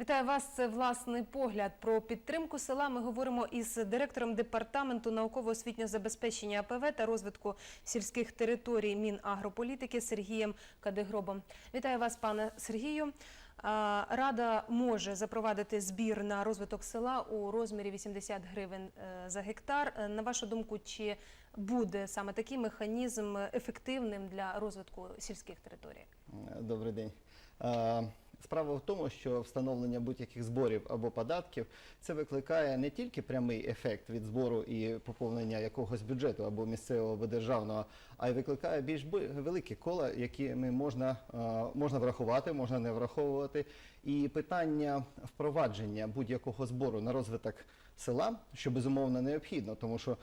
Вітаю вас. Це власний погляд про підтримку села. Ми говоримо із директором департаменту науково-освітнього забезпечення АПВ та розвитку сільських територій Мінагрополітики Сергієм Кадегробом. Вітаю вас, пане Сергію. Рада може запровадити збір на розвиток села у розмірі 80 гривень е, за гектар. Е, На вашу думку, чи буде саме такий механізм ефективним для розвитку сільських територій? Добрий день. Справа в тому, що встановлення будь-яких зборів або податків це викликає не тільки прямий ефект від збору і поповнення якогось бюджету або місцевого або державного, а й викликає більш великі кола, якими можна, е, можна врахувати, можна не враховувати. І питання впровадження будь-якого збору на розвиток села, що безумовно необхідно, тому що е,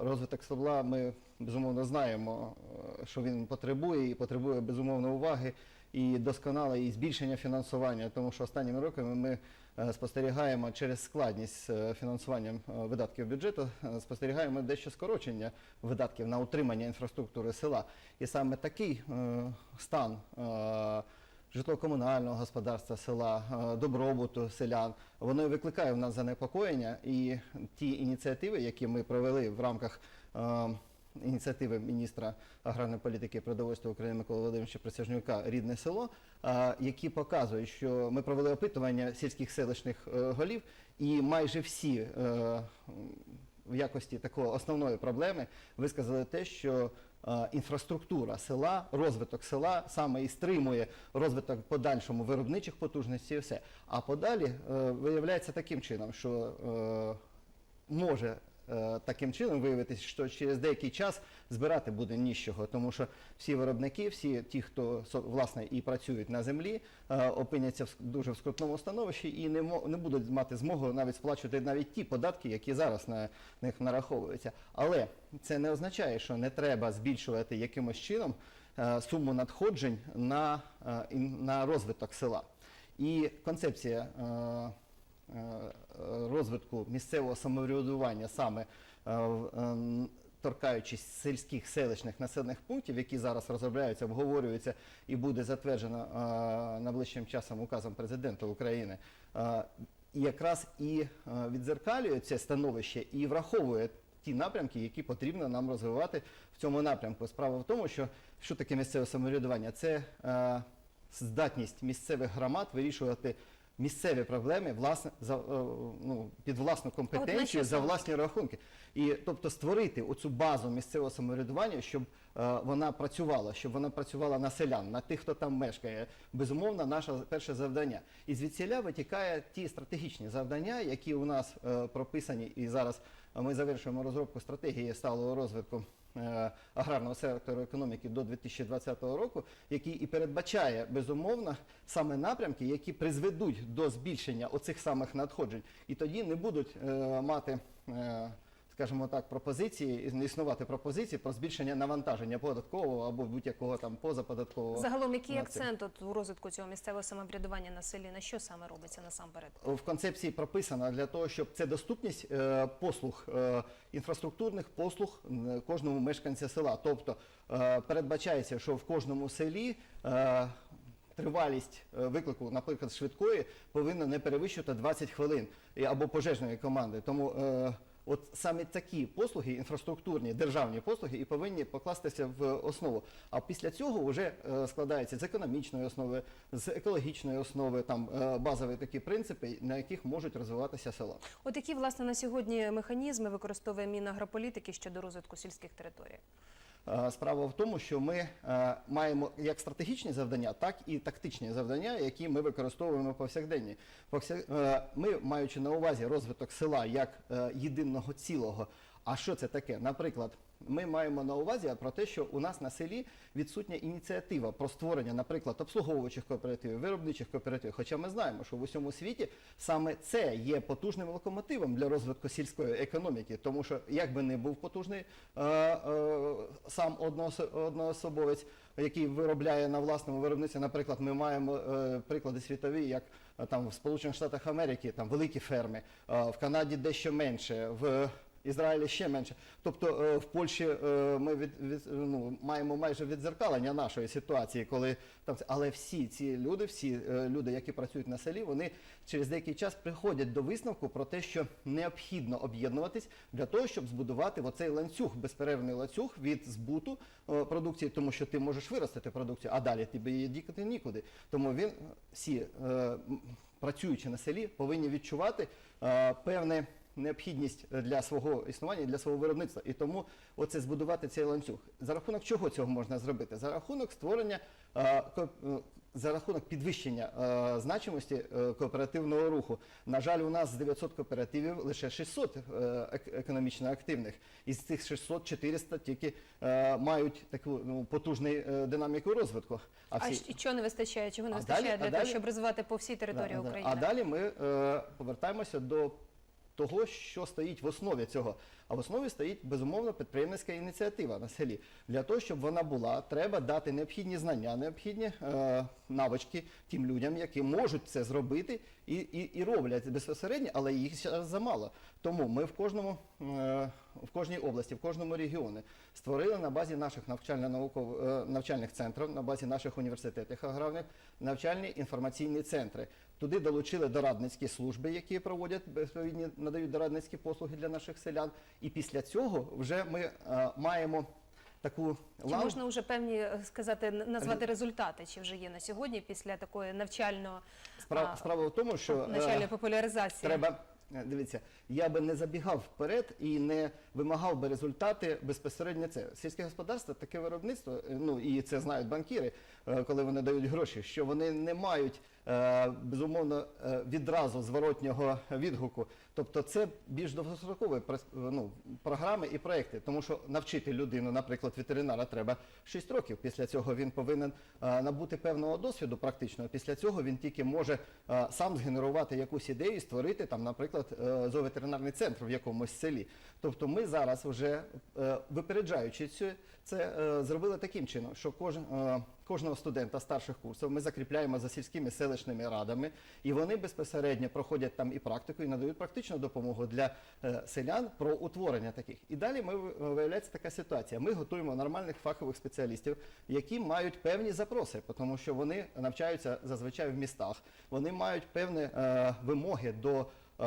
розвиток села ми безумовно знаємо, е, що він потребує і потребує безумовно уваги і досконале і збільшення фінансування, тому що останніми роками ми е, спостерігаємо через складність е, фінансування е, видатків бюджету, спостерігаємо дещо скорочення видатків на утримання інфраструктури села. І саме такий стан. Житлово-комунального господарства села, добробуту селян, воно викликає в нас занепокоєння. І ті ініціативи, які ми провели в рамках ініціативи міністра аграрної політики і продовольства України Миколи Володимировича Присяжнюка Рідне село, які показують, що ми провели опитування сільських селищних е, голів, і майже всі е, в якості такої основної проблеми висказали те, що інфраструктура села, розвиток села саме і стримує розвиток подальшому виробничих потужностей і все. А подалі е, виявляється таким чином, що може таким чином виявитися, що через деякий час збирати буде нічого, тому що всі виробники, всі ті, хто власне і працюють на землі, е, опиняться в дуже в скрутному становищі і не не будуть мати змогу навіть сплачувати навіть ті податки, які зараз на них нараховуються. Але це не означає, що не треба збільшувати якимось чином е, суму надходжень на, е, на розвиток села. І концепція е, е, розвитку місцевого самоврядування саме е, е, торкаючись сільських селищних населених пунктів, які зараз розробляються, обговорюються і буде затверджено е, найближчим часом указом президента України. е, якраз і е, відзеркалює це становище і враховує ті напрямки, які потрібно нам розвивати в цьому напрямку. Справа в тому, що що таке місцеве самоврядування? Це е, здатність місцевих громад вирішувати місцеві проблеми власне за е, ну під власну компетенцію за власні рахунки, і тобто створити оцю базу місцевого самоврядування, щоб е, вона працювала, щоб вона працювала на селян, на тих, хто там мешкає. Безумовно, наше перше завдання. І звідсіля витікає ті стратегічні завдання, які у нас е, прописані, і зараз ми завершуємо розробку стратегії сталого розвитку. Е, Аграрного сектору економіки до 2020 року, який і передбачає безумовно саме напрямки, які призведуть до збільшення оцих самих надходжень, і тоді не будуть е, мати, е, скажімо так, пропозиції, існувати пропозиції про збільшення навантаження податкового або будь-якого там позаподаткового. Загалом, який на це. акцент от у розвитку цього місцевого самоврядування на селі? На що саме робиться насамперед? в концепції прописано для того, щоб це доступність е, послуг, е, інфраструктурних послуг кожному мешканця села. Тобто е, передбачається, що в кожному селі е, тривалість е, виклику, наприклад, швидкої, повинна не перевищувати 20 хвилин або пожежної команди. Тому е, От саме такі послуги, інфраструктурні державні послуги, і повинні покластися в основу. А після цього вже е, складається з економічної основи, з екологічної основи, там е, базові такі принципи, на яких можуть розвиватися села. От які власне на сьогодні механізми використовує Мінагрополітики щодо розвитку сільських територій? Е, Справа в тому, що ми е, маємо як стратегічні завдання, так і тактичні завдання, які ми використовуємо повсякденні. Повся- е, Ми, маючи на увазі розвиток села як єдиного цілого. А що це таке? Наприклад, ми маємо на увазі про те, що у нас на селі відсутня ініціатива про створення, наприклад, обслуговуючих кооперативів, виробничих кооперативів. Хоча ми знаємо, що в усьому світі саме це є потужним локомотивом для розвитку сільської економіки, тому що як би не був потужний е, е, сам одноособовець, який виробляє на власному виробництві, наприклад, ми маємо е, приклади світові, як е, там в Сполучених Штатах Америки, там великі ферми, е, в Канаді дещо менше, в Ізраїлі ще менше. Тобто е, в Польщі е, ми від, від, ну, маємо майже відзеркалення нашої ситуації, коли там але всі ці люди, всі е, люди, які працюють на селі, вони через деякий час приходять до висновку про те, що необхідно об'єднуватись для того, щоб збудувати оцей ланцюг, безперервний ланцюг від збуту продукції, тому що ти можеш виростити продукцію, а далі тобі її дікати нікуди. Тому він всі працюючи на селі, повинні відчувати певне необхідність для свого існування, для свого виробництва. І тому оце збудувати цей ланцюг. За рахунок чого цього можна зробити? За рахунок створення е, е, за рахунок підвищення е, значимості е, кооперативного руху. На жаль, у нас з 900 кооперативів лише 600 е, економічно активних. Із цих 600 400 тільки е, мають таку ну, потужну е, динаміку розвитку. А всі- щ- чого не вистачає? Чого не А вистачає далі- а для того, далі- щоб розвивати по всій території Да, да. України? А далі ми е, повертаємося до того, що стоїть в основі цього. А в основі стоїть безумовно підприємницька ініціатива на селі. Для того, щоб вона була, треба дати необхідні знання, необхідні е, навички тим людям, які можуть це зробити і, і, і роблять безпосередньо, але їх зараз замало. Тому ми в кожному е, в кожній області, в кожному регіоні створили на базі наших навчально-наукових е, навчальних центрів, на базі наших університетів аграрних навчальні інформаційні центри. Туди долучили дорадницькі служби, які проводять відповідні, надають дорадницькі послуги для наших селян. І після цього вже ми е, маємо таку Чи можна вже певні е, сказати назвати результати, чи вже є на сьогодні після такої навчального Справа, а, справа в тому, що е, навчальної популяризації? Треба е, дивіться, я би не забігав вперед і не вимагав би результати безпосередньо це. Сільське господарство таке виробництво, е, ну і це знають банкіри, е, коли вони дають гроші, що вони не мають е, безумовно е, відразу зворотнього відгуку. Тобто це більш довгострокові ну, програми і проекти, тому що навчити людину, наприклад, ветеринара треба 6 років. Після цього він повинен е, набути певного досвіду практичного. Після цього він тільки може е, сам згенерувати якусь ідею створити там, наприклад, е, зооветеринарний центр в якомусь селі. Тобто ми зараз вже е, випереджаючи це е, зробили таким чином, що кожен. Кожного студента старших курсів ми закріпляємо за сільськими селищними радами, і вони безпосередньо проходять там і практику, і надають практичну допомогу для е, селян про утворення таких. І далі ми ви- виявляється така ситуація. Ми готуємо нормальних фахових спеціалістів, які мають певні запроси, тому що вони навчаються зазвичай в містах. Вони мають певні е, вимоги до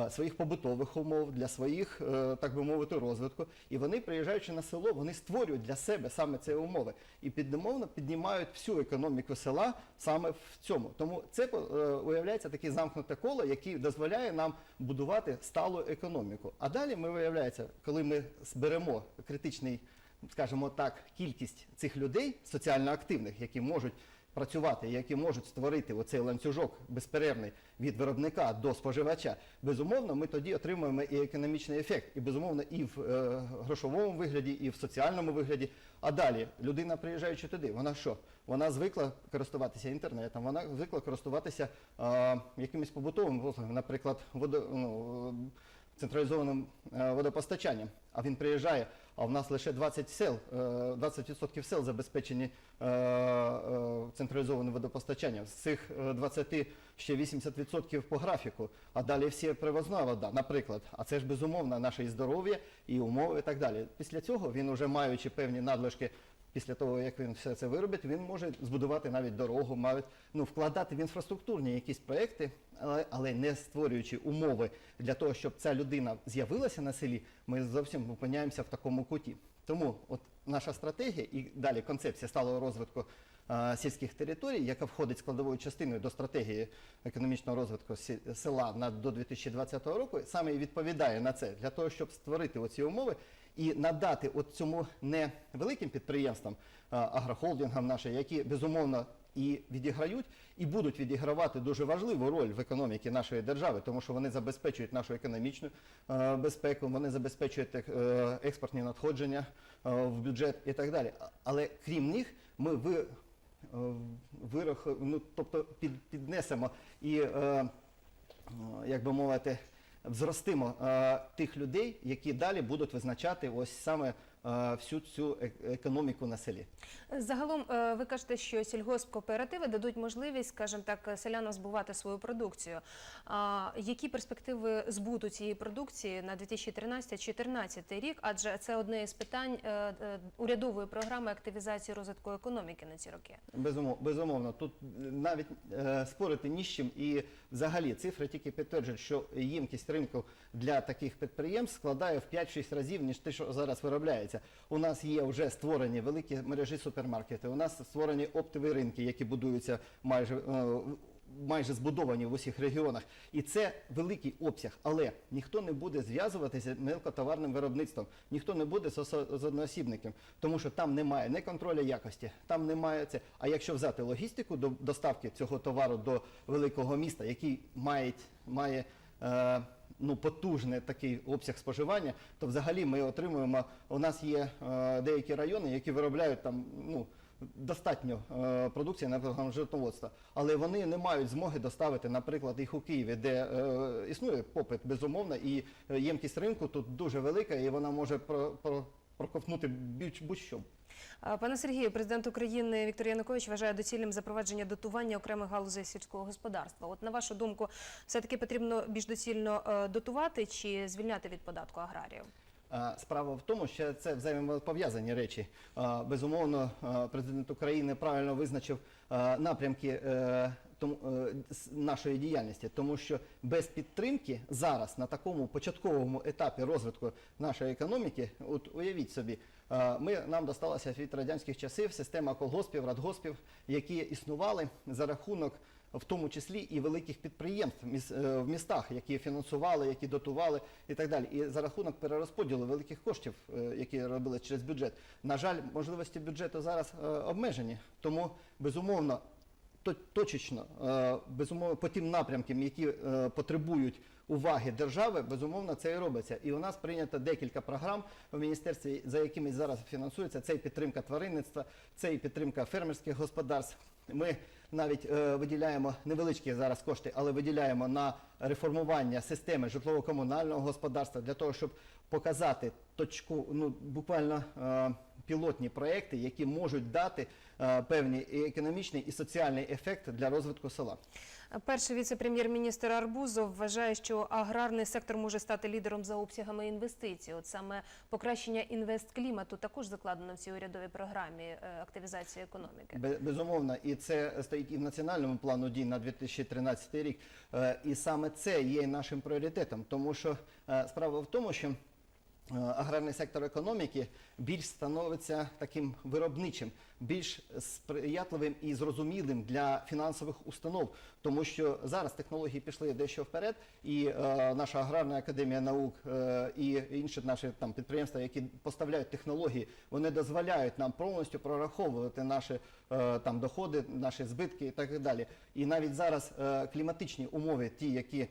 своїх побутових умов, для своїх, е, так би мовити, розвитку. І вони, приїжджаючи на село, вони створюють для себе саме ці умови і піднемовно піднімають всю економіку села саме в цьому. Тому це е, виявляється таке замкнуте коло, яке дозволяє нам будувати сталу економіку. А далі ми виявляється, коли ми зберемо критичний, скажімо так, кількість цих людей соціально активних, які можуть працювати, які можуть створити оцей ланцюжок безперервний від виробника до споживача, безумовно, ми тоді отримуємо і економічний ефект, і безумовно і в е, грошовому вигляді, і в соціальному вигляді. А далі людина, приїжджаючи туди, вона що? Вона звикла користуватися інтернетом, вона звикла користуватися е, якимись побутовими послугами, наприклад, водо, ну, централізованим е, водопостачанням. А він приїжджає, а в нас лише 20 сел, е, 20% сел забезпечені е, е, централізованим водопостачанням. З цих е, 20 ще 80% по графіку, а далі всі привозна вода, наприклад. А це ж безумовно наше і здоров'я, і умови, і так далі. Після цього він, уже маючи певні надлишки. Після того, як він все це виробить, він може збудувати навіть дорогу, навіть ну, вкладати в інфраструктурні якісь проекти, але, але не створюючи умови для того, щоб ця людина з'явилася на селі, ми зовсім опиняємося в такому куті. Тому от наша стратегія і далі концепція сталого розвитку е, сільських територій, яка входить складовою частиною до стратегії економічного розвитку села на до 2020 року, саме і відповідає на це для того, щоб створити оці умови і надати от цьому не великим підприємствам, агрохолдингам нашим, які безумовно і відіграють, і будуть відігравати дуже важливу роль в економіці нашої держави, тому що вони забезпечують нашу економічну безпеку, вони забезпечують е, експортні надходження е, в бюджет і так далі. Але крім них, ми ви, е, вирах, ну, тобто під, піднесемо і, е, як би мовити, взростимо е, тих людей, які далі будуть визначати ось саме всю цю е- економіку на селі. Загалом е, ви кажете, що сільгоспкооперативи дадуть можливість, скажімо так, селянам збувати свою продукцію. А які перспективи збуту цієї продукції на 2013-2014 рік? Адже це одне із питань е, е, урядової програми активізації розвитку економіки на ці роки. Безумовно, тут навіть е, спорити ні з чим, і взагалі цифри тільки підтверджують, що ємкість ринку для таких підприємств складає в 5-6 разів, ніж те, що зараз виробляється. У нас є вже створені великі мережі супермаркети, у нас створені оптові ринки, які будуються майже. е, Майже збудовані в усіх регіонах, і це великий обсяг. Але ніхто не буде зв'язуватися з мелкотоварним виробництвом, ніхто не буде з одноосібником, тому що там немає не контролю якості, там немає це. А якщо взяти логістику до доставки цього товару до великого міста, який має, має е, ну, потужний такий обсяг споживання, то взагалі ми отримуємо. У нас є е, деякі райони, які виробляють там ну. Достатньо е, продукції наприклад, животноводства, але вони не мають змоги доставити, наприклад, їх у Києві, де е, існує попит безумовно, і ємкість ринку тут дуже велика, і вона може про, про, проковтнути будь- будь-що. А, Пане Сергію, президент України Віктор Янукович вважає доцільним запровадження дотування окремих галузей сільського господарства. От на вашу думку, все таки потрібно більш доцільно е, дотувати чи звільняти від податку аграріїв? Справа в тому, що це взаємопов'язані речі. Безумовно, президент України правильно визначив напрямки е, е, нашої діяльності, тому що без підтримки зараз на такому початковому етапі розвитку нашої економіки, от уявіть собі, ми нам досталася від радянських часів система колгоспів, радгоспів, які існували за рахунок в тому числі і великих підприємств е, в містах, які фінансували, які дотували і так далі. І за рахунок перерозподілу великих коштів, е, які робили через бюджет. На жаль, можливості бюджету зараз е, обмежені, тому безумовно. то- Точечно, е, безумовно, по тим напрямкам, які е, потребують уваги держави, безумовно, це і робиться. І у нас прийнято декілька програм в міністерстві, за якими зараз фінансується. Це і підтримка тваринництва, це і підтримка фермерських господарств. Ми навіть е, виділяємо невеличкі зараз кошти, але виділяємо на реформування системи житлово-комунального господарства для того, щоб показати точку, ну буквально е, пілотні проекти, які можуть дати е, певний і економічний і соціальний ефект для розвитку села. Перший віце-прем'єр-міністр Арбузов вважає, що аграрний сектор може стати лідером за обсягами інвестицій. От саме покращення інвестклімату також закладено в цій урядовій програмі е, активізації економіки. Безумовно, і це стоїть і в національному плану дій на 2013 рік. Е, І саме це є нашим пріоритетом, тому що справа в тому, що аграрний сектор економіки більш становиться таким виробничим, більш сприятливим і зрозумілим для фінансових установ, тому що зараз технології пішли дещо вперед, і е, наша аграрна академія наук е, і інші наші там підприємства, які поставляють технології, вони дозволяють нам повністю прораховувати наші е, там доходи, наші збитки і так далі. І навіть зараз е, кліматичні умови, ті, які е,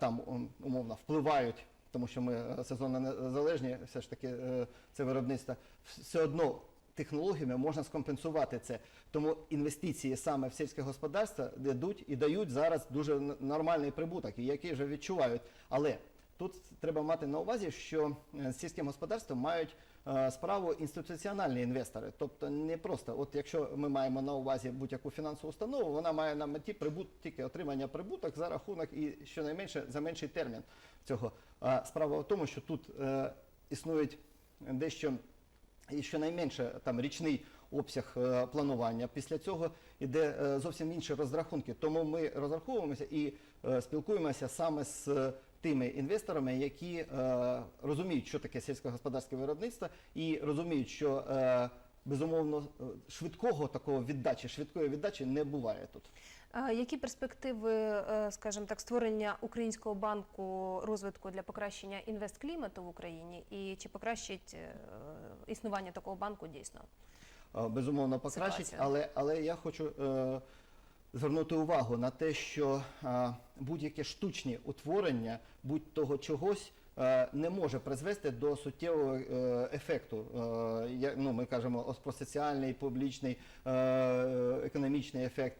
там ум- умовно впливають тому що ми е, сезонно незалежні, все ж таки е, це виробництво, все одно технологіями можна скомпенсувати це. Тому інвестиції саме в сільське господарство йдуть і дають зараз дуже нормальний прибуток, які вже відчувають. Але тут треба мати на увазі, що е, з сільським господарством мають е, справу інституціональні інвестори. Тобто не просто, от якщо ми маємо на увазі будь-яку фінансову установу, вона має на меті прибут, тільки отримання прибуток за рахунок і щонайменше за менший термін цього. А справа в тому, що тут е, існують дещо і щонайменше там річний обсяг е, планування. Після цього йде е, зовсім інші розрахунки. Тому ми розраховуємося і е, спілкуємося саме з е, тими інвесторами, які е, розуміють, що таке сільськогосподарське виробництво, і розуміють, що е, безумовно е, швидкого такого віддачі, швидкої віддачі не буває тут. Які перспективи, е, скажімо так, створення українського банку розвитку для покращення інвестклімату в Україні, і чи покращить е, існування такого банку дійсно? Безумовно покращить, Ситуація. але, але я хочу е, звернути увагу на те, що будь-яке штучні утворення будь-того чогось не може призвести до суттєвого е, ефекту. Ну, ми кажемо про соціальний, публічний, е, економічний ефект.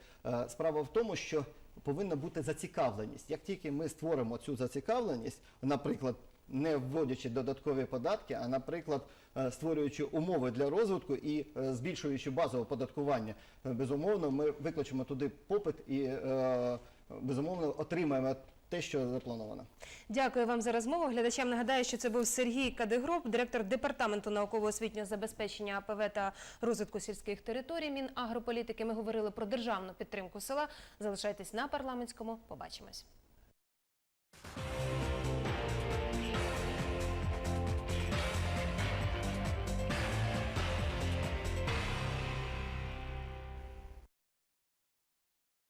Справа в тому, що повинна бути зацікавленість. Як тільки ми створимо цю зацікавленість, наприклад, не вводячи додаткові податки, а, наприклад, створюючи умови для розвитку і е, збільшуючи базове оподаткування. Е, Безумовно, ми викличемо туди попит і е, безумовно отримаємо те, що заплановано. Дякую вам за розмову. Глядачам нагадаю, що це був Сергій Кадегроб, директор департаменту науково-освітнього забезпечення АПВ та розвитку сільських територій Мінагрополітики. Ми говорили про державну підтримку села. Залишайтесь на парламентському. Побачимось.